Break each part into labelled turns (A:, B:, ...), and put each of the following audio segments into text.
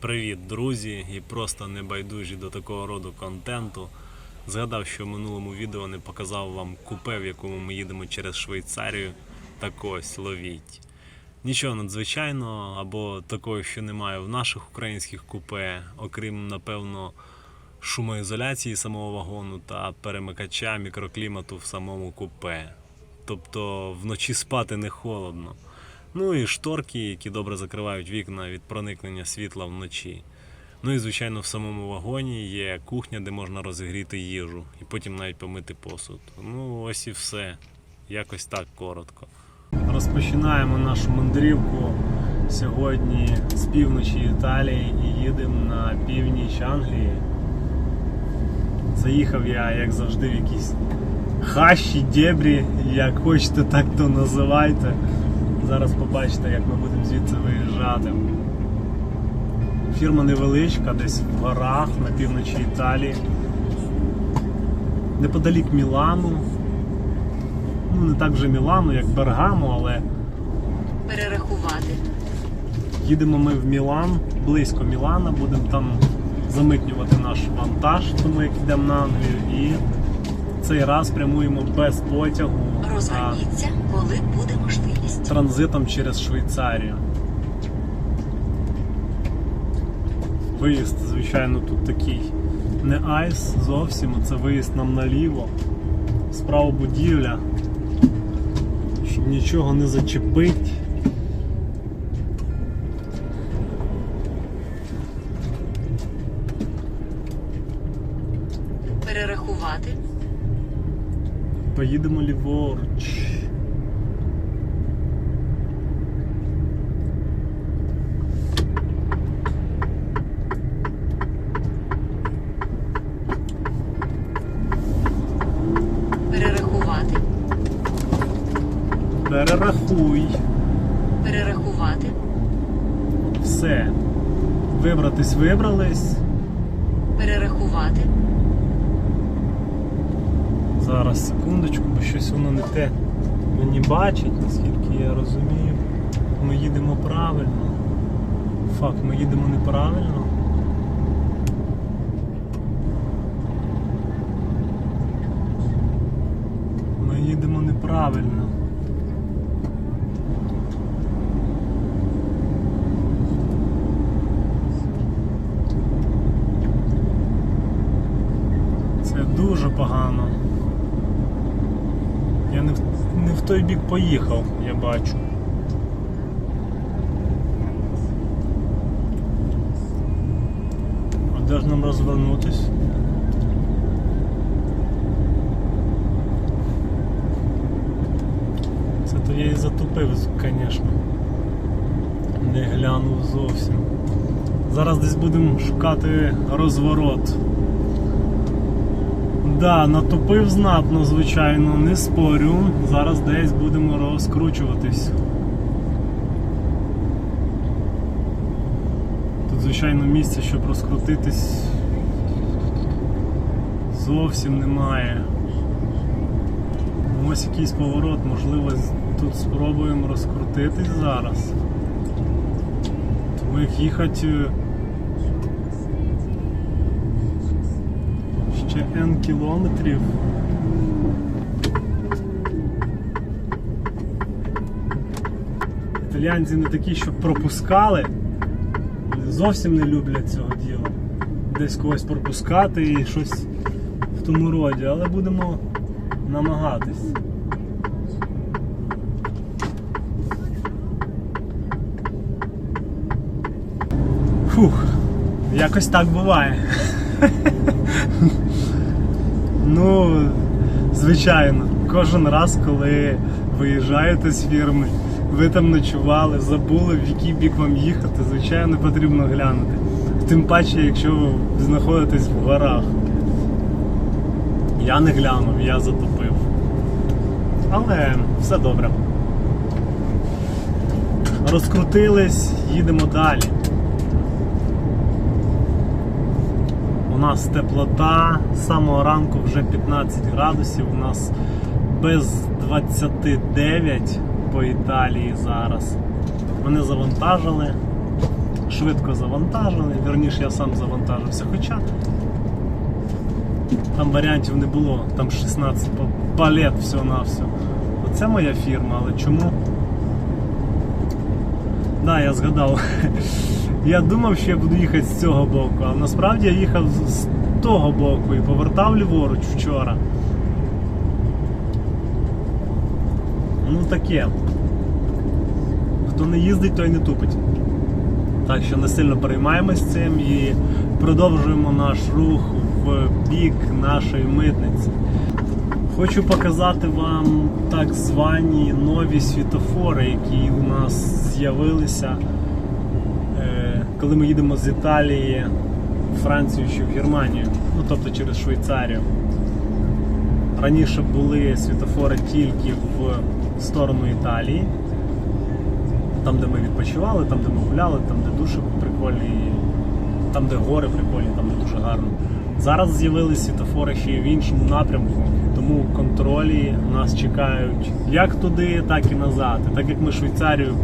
A: Привіт, друзі, і просто небайдужі до такого роду контенту. Згадав, що в минулому відео не показав вам купе, в якому ми їдемо через Швейцарію. Так ось ловіть. Нічого надзвичайного або такого, що немає в наших українських купе, окрім, напевно, шумоізоляції самого вагону та перемикача мікроклімату в самому купе. Тобто вночі спати не холодно. Ну і шторки, які добре закривають вікна від проникнення світла вночі. Ну і звичайно, в самому вагоні є кухня, де можна розігріти їжу і потім навіть помити посуд. Ну ось і все. Якось так коротко. Розпочинаємо нашу мандрівку сьогодні з півночі Італії і їдемо на північ Англії. Заїхав я, як завжди, в якісь хащі, дебрі, як хочете, так то називайте. Зараз побачите, як ми будемо звідси виїжджати. Фірма невеличка, десь в горах на півночі Італії. Неподалік Мілану. Ну, не так вже Мілану, як Бергамо, але
B: перерахувати,
A: їдемо ми в Мілан, близько Мілана, будемо там замитнювати наш вантаж, тому як йдемо на Англію. І цей раз прямуємо без потягу.
B: Розверніться, коли буде можливість.
A: транзитом через Швейцарію. Виїзд, звичайно, тут такий не айс зовсім, це виїзд нам наліво. Справа будівля, щоб нічого не зачепить.
B: Перерахувати,
A: Поїдемо ліворуч.
B: перерахувати,
A: Перерахуй.
B: перерахувати,
A: Все. Вибратись вибрались.
B: перерахувати,
A: Зараз секундочку, бо щось воно не те мені бачить, наскільки я розумію. Ми їдемо правильно. Фак, ми їдемо неправильно. Ми їдемо неправильно. Це дуже погано. Не в, не в той бік поїхав, я бачу. А де ж нам розвернутись? Це то я і затупив, звісно. Не глянув зовсім. Зараз десь будемо шукати розворот. Да, натупив знатно, звичайно, не спорю. Зараз десь будемо розкручуватись. Тут, звичайно, місця, щоб розкрутитись зовсім немає. Ось якийсь поворот, можливо, тут спробуємо розкрутитись зараз. Тому як їхати. Ще N кілометрів. Італіянці не такі, щоб пропускали. Зовсім не люблять цього діла. Десь когось пропускати і щось в тому роді, але будемо намагатись. Фух, якось так буває. Ну, звичайно, кожен раз, коли виїжджаєте з фірми, ви там ночували, забули, в який бік вам їхати, звичайно, потрібно глянути. Тим паче, якщо ви знаходитесь в горах. Я не глянув, я затопив. Але все добре. Розкрутились, їдемо далі. У нас теплота, з самого ранку вже 15 градусів, у нас без 29 по Італії зараз. Мене завантажили. швидко завантажений. Вірніше, я сам завантажився. Хоча там варіантів не було, там 16 па- палет все на. Оце моя фірма, але чому? Да, я згадав. Я думав, що я буду їхати з цього боку, а насправді я їхав з- того боку і повертав ліворуч вчора. Ну таке. Хто не їздить, той не тупить. Так що не сильно переймаємось цим і продовжуємо наш рух в бік нашої митниці. Хочу показати вам так звані нові світофори, які у нас з'явилися, коли ми їдемо з Італії в Францію чи в Германію, ну тобто через Швейцарію. Раніше були світофори тільки в сторону Італії, там, де ми відпочивали, там, де ми гуляли, там, де душі прикольні, там, де гори прикольні, там, де дуже гарно. Зараз з'явилися світофори ще й в іншому напрямку, тому контролі нас чекають як туди, так і назад. І так як ми Швейцарію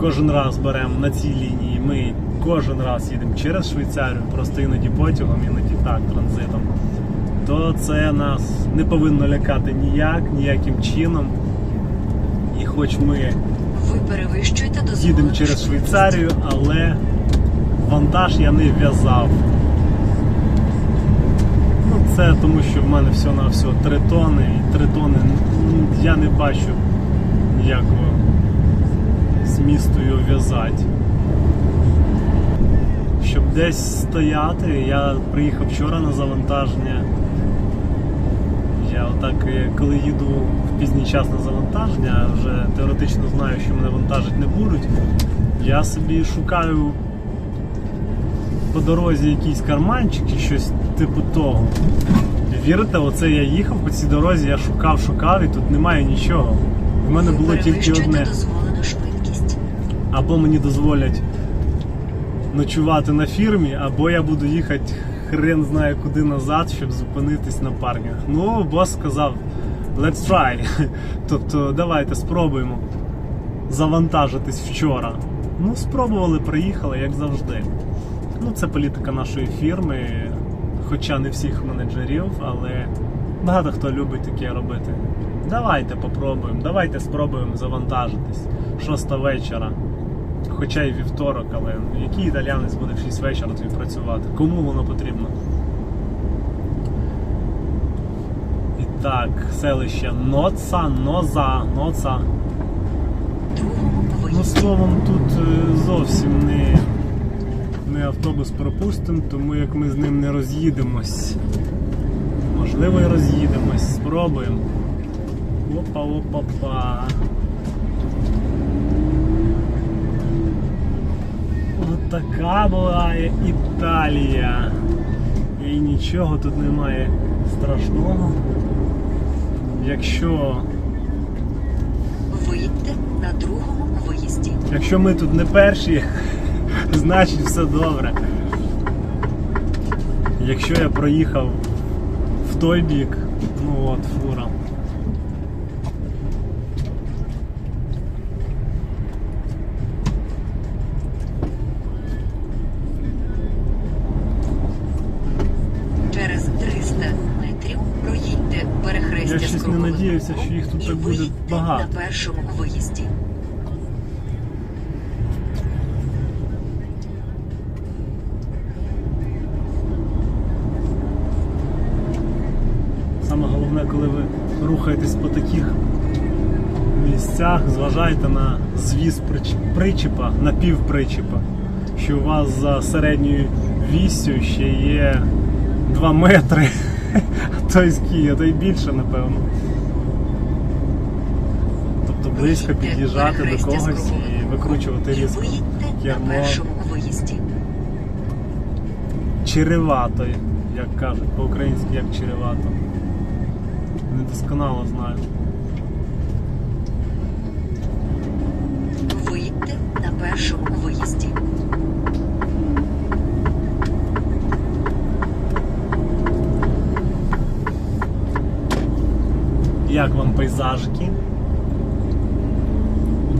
A: кожен раз беремо на цій лінії, ми кожен раз їдемо через Швейцарію, просто іноді потягом, іноді так, транзитом, то це нас не повинно лякати ніяк, ніяким чином. І хоч ми
B: Ви
A: їдемо через. Швейцарію, але вантаж я не в'язав. Ну, це тому, що в мене все на все 3 тони, і 3 тони я не бачу ніякого змісту його в'язати. Десь стояти, я приїхав вчора на завантаження. Я отак, е, коли їду в пізній час на завантаження, вже теоретично знаю, що мене вантажити не будуть. Я собі шукаю по дорозі якийсь карманчик чи щось типу того. Вірите, оце я їхав по цій дорозі, я шукав, шукав і тут немає нічого. В мене було тільки одне. Або мені дозволять ночувати на фірмі, або я буду їхати хрен знає куди назад, щоб зупинитись на паркінг. Ну, бос сказав, let's try. Тобто, давайте спробуємо завантажитись вчора. Ну, спробували, приїхали, як завжди. Ну, це політика нашої фірми, хоча не всіх менеджерів, але багато хто любить таке робити. Давайте попробуємо, давайте спробуємо завантажитись. Шоста вечора. Хоча й вівторок, але який італіянець буде в 6 вечора тобі працювати? Кому воно потрібно? І так, селище Ноца, Ноза, Ноца. Ну, словом, тут е, зовсім не, не автобус пропустимо, тому як ми з ним не роз'їдемось. Можливо, і роз'їдемось, спробуємо. Опа, така буває Італія. І нічого тут немає страшного. Якщо
B: Виїдьте на другому виїзді.
A: Якщо ми тут не перші, значить все добре. Якщо я проїхав в той бік, ну от фура.
B: Через 300 метрів проїдьте перехрестя
A: Я щось
B: з
A: не
B: круговим
A: надіявся,
B: рухом
A: що їх тут
B: і
A: так буде багато.
B: на першому виїзді.
A: Саме головне, коли ви рухаєтесь по таких місцях, зважайте на звіз прич- причепа, напівпричепа, що у вас за середньою віссю ще є 2 метри, а то й скільки, а то й більше, напевно. Близько під'їжджати до когось і викручувати різко. Кермо. Черевато, як кажуть, по-українськи як черевато. Недосконало знаю.
B: Виїдьте на першому виїзді.
A: Як вам пейзажики?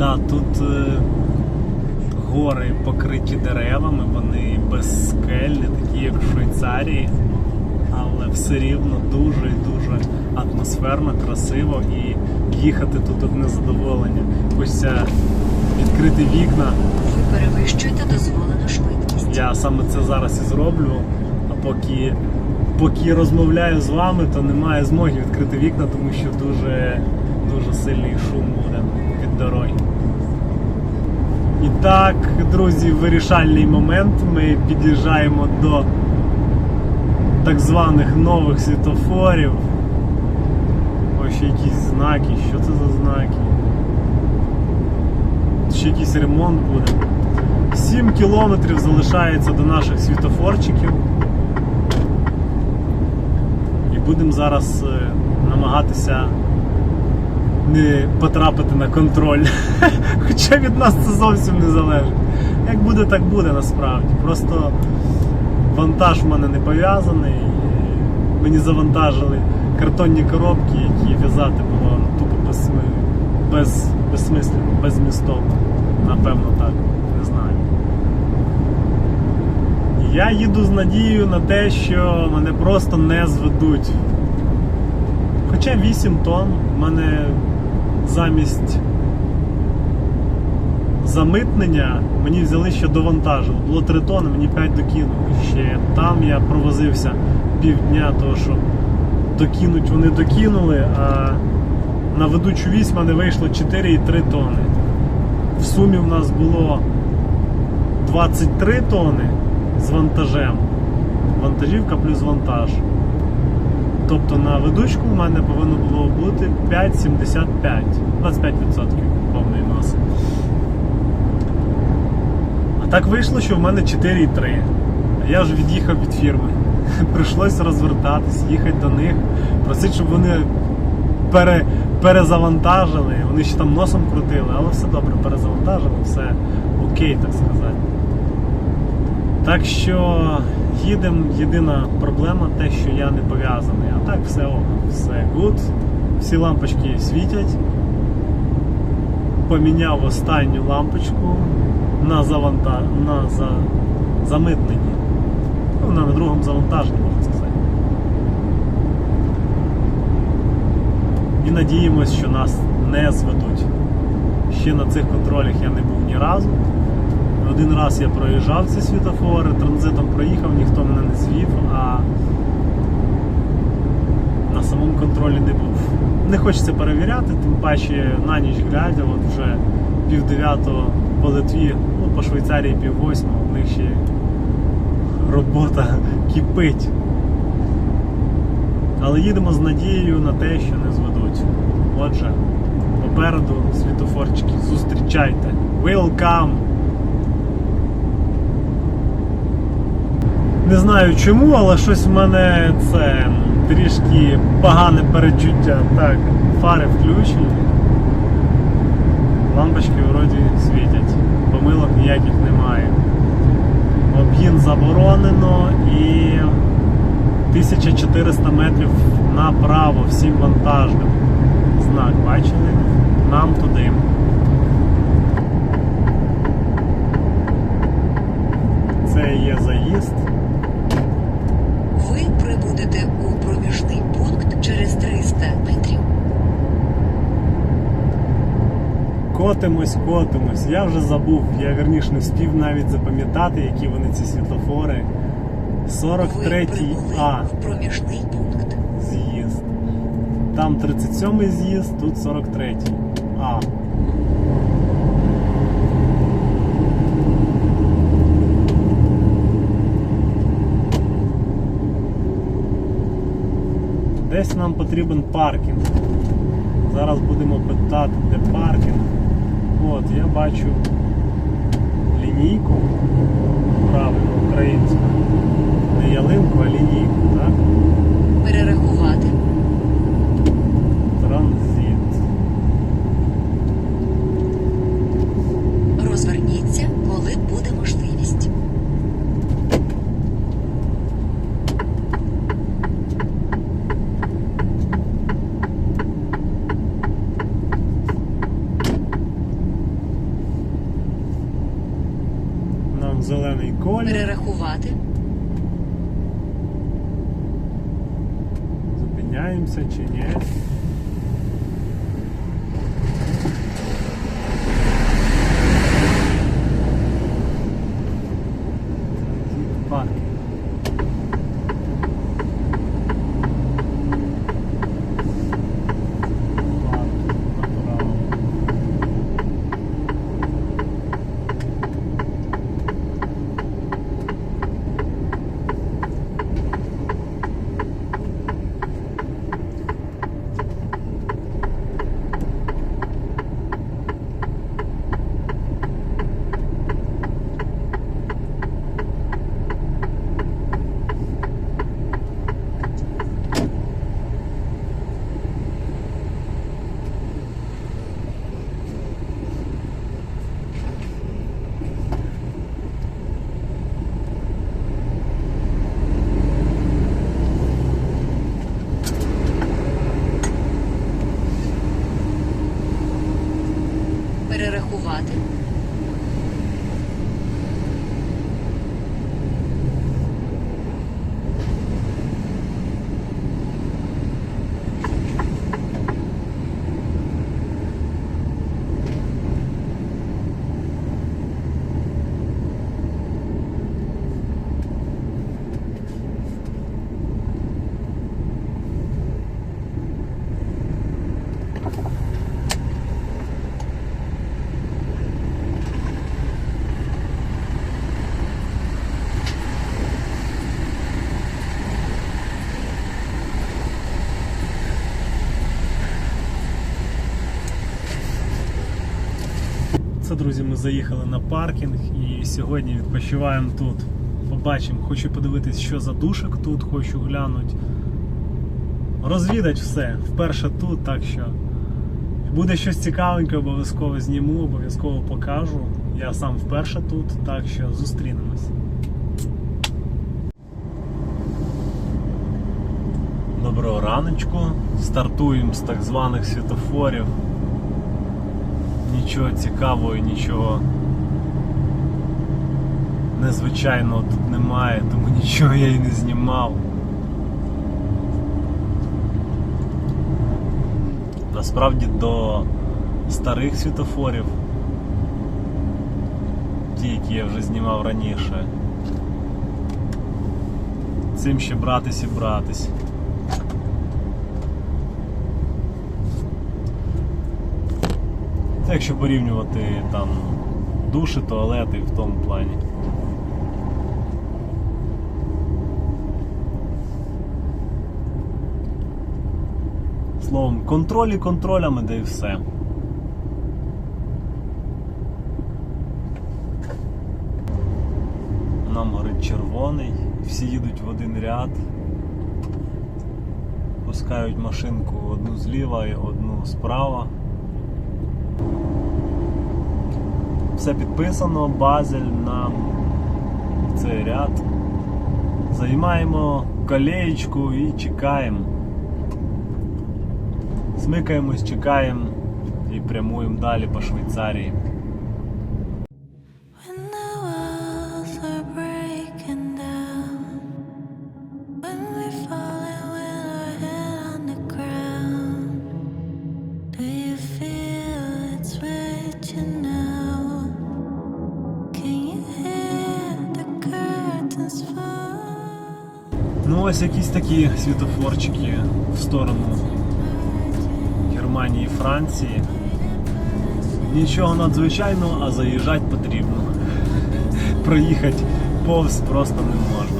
A: Да, тут е, гори покриті деревами, вони безскельні, такі як в Швейцарії, але все рівно дуже і дуже атмосферно, красиво і їхати тут одне задоволення. Хочеться відкрити вікна.
B: Ви перевищуєте дозволену швидкість.
A: Я саме це зараз і зроблю. А поки, поки розмовляю з вами, то немає змоги відкрити вікна, тому що дуже, дуже сильний шум буде так, друзі, вирішальний момент. Ми під'їжджаємо до так званих нових світофорів. Ось ще якісь знаки. Що це за знаки? Ще якийсь ремонт буде. 7 кілометрів залишається до наших світофорчиків. І будемо зараз е, намагатися не потрапити на контроль. Хоча від нас це зовсім не залежить. Як буде, так буде насправді. Просто вантаж в мене не пов'язаний. Мені завантажили картонні коробки, які в'язати було ну, тупо без... безсмислено, беззмістовно. Напевно так, не знаю. Я їду з надією на те, що мене просто не зведуть. Хоча 8 тонн в мене замість замитнення мені взяли ще довантажили. Було 3 тонни, мені 5 докинули ще. Там я провозився півдня, того що докинуть вони докинули, а на ведучу вісь мене вийшло 4,3 тонни. В сумі в нас було 23 тонни з вантажем. Вантажівка плюс вантаж. Тобто на ведучку в мене повинно було бути 5,75. 25% повної маси. А так вийшло, що в мене 4,3. А я вже від'їхав від фірми. Прийшлося розвертатись, їхати до них, просити, щоб вони пере, перезавантажили. Вони ще там носом крутили, але все добре, перезавантажили, все окей, так сказати. Так що їдемо. Єдина проблема те, що я не пов'язаний. А так все ок, все good. Всі лампочки світять. Поміняв останню лампочку на заванта... на за... замитненні. Ну, на другому завантаженні, можна сказати. І надіємось, що нас не зведуть. Ще на цих контролях я не був ні разу. Один раз я проїжджав ці світофори, транзитом проїхав, ніхто мене не звів, а на самому контролі не був. Не хочеться перевіряти, тим паче на ніч глядя, от вже пів дев'ятого по Литві, ну по Швейцарії пів восьмого, в них ще робота кипить. Але їдемо з надією на те, що не зведуть. Отже, попереду світофорчики, зустрічайте. Welcome! Не знаю чому, але щось в мене це трішки погане перечуття. Так, фари включені. Лампочки вроді світять. Помилок ніяких немає. Об'їн заборонено і 1400 метрів направо всім вантажним. Знак бачили? Нам туди. Це є заїзд.
B: У проміжний пункт через 300 метрів.
A: Котимось, котимось. Я вже забув, я верніше не встиг навіть запам'ятати, які вони ці світлофори. 43
B: прибули
A: А
B: в проміжний пункт.
A: з'їзд. Там 37 з'їзд, тут 43 А. Десь нам потрібен паркінг. Зараз будемо питати, де паркінг. От, я бачу лінійку, правильно, українську. Не ялинку, а лінійку, так?
B: Перерахувати.
A: Друзі, ми заїхали на паркінг і сьогодні відпочиваємо тут. Побачимо, хочу подивитись, що за душик тут, хочу глянути. Розвідати все. Вперше тут, так що буде щось цікавеньке, обов'язково зніму, обов'язково покажу. Я сам вперше тут, так що зустрінемось. Доброго раночку. Стартуємо з так званих світофорів. Нічого цікавого, і нічого незвичайного тут немає, тому нічого я і не знімав. Насправді до старих світофорів, ті, які я вже знімав раніше, цим ще братись і братись. Це якщо порівнювати там душі, туалети в тому плані. Словом, контролі контролями, де і все. Нам горить червоний, всі їдуть в один ряд, пускають машинку одну зліва і одну справа. Все підписано, базель нам цей ряд. Займаємо колеєчку і чекаємо. Смикаємось, чекаємо і прямуємо далі по Швейцарії. Ось якісь такі світофорчики в сторону Германії і Франції. Нічого надзвичайного, а заїжджати потрібно. Проїхати повз просто не можна.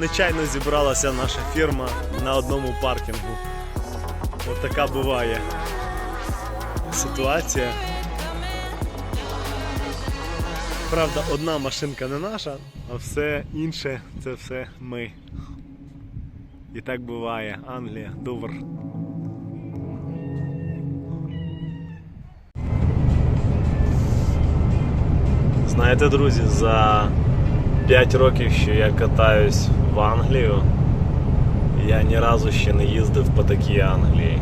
A: Нечайно зібралася наша фірма на одному паркінгу. От така буває ситуація. Правда, одна машинка не наша, а все інше це все ми. І так буває. Англія, Дувр. Знаєте, друзі, за 5 років, що я катаюсь в Англію, я ні разу ще не їздив по такій Англії.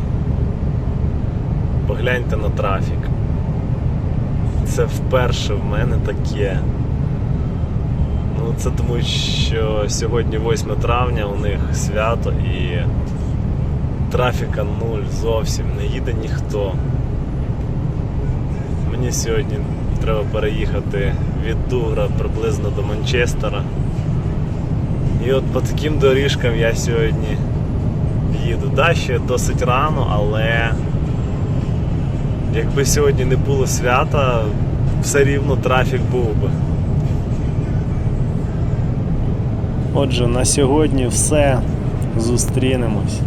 A: Погляньте на трафік. Це вперше в мене таке. Ну, це тому, що сьогодні 8 травня, у них свято і трафіка нуль зовсім, не їде ніхто. Мені сьогодні треба переїхати від Дувра приблизно до Манчестера. І от по таким доріжкам я сьогодні їду. Да, ще досить рано, але якби сьогодні не було свята, все рівно трафік був би. Отже, на сьогодні все. Зустрінемось.